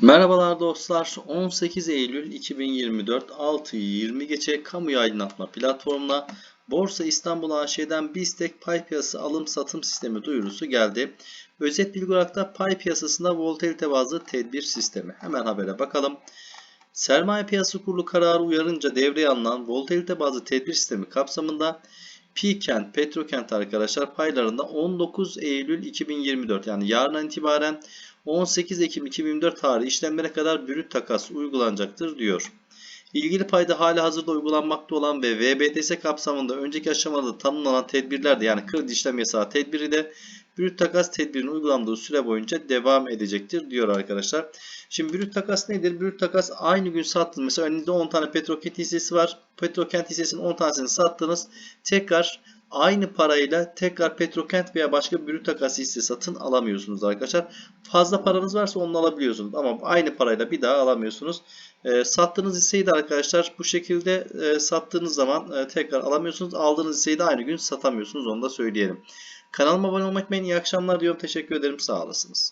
Merhabalar dostlar. 18 Eylül 2024 6.20 geçe kamu aydınlatma platformuna Borsa İstanbul AŞ'den BISTEK pay piyasası alım satım sistemi duyurusu geldi. Özet bilgi olarak da pay piyasasında volatilite bazlı tedbir sistemi. Hemen habere bakalım. Sermaye Piyasası Kurulu kararı uyarınca devreye alınan volatilite bazlı tedbir sistemi kapsamında Pikent, Petrokent arkadaşlar paylarında 19 Eylül 2024 yani yarından itibaren 18 Ekim 2024 tarihi işlemlere kadar brüt takas uygulanacaktır diyor. İlgili payda hali hazırda uygulanmakta olan ve VBTS kapsamında önceki aşamada tanımlanan tedbirler de yani kredi işlem yasağı tedbiri de brüt takas tedbirinin uygulandığı süre boyunca devam edecektir diyor arkadaşlar. Şimdi brüt takas nedir? Brüt takas aynı gün sattınız. Mesela önünüzde 10 tane Petrokent hissesi var. Petrokent hissesinin 10 tanesini sattınız. Tekrar aynı parayla tekrar Petrokent veya başka bir takas hisse satın alamıyorsunuz arkadaşlar. Fazla paranız varsa onu alabiliyorsunuz ama aynı parayla bir daha alamıyorsunuz. E, sattığınız hisseyi de arkadaşlar bu şekilde e, sattığınız zaman e, tekrar alamıyorsunuz. Aldığınız hisseyi de aynı gün satamıyorsunuz onu da söyleyelim. Kanalıma abone olmak için iyi akşamlar diyorum. Teşekkür ederim. Sağ olasınız.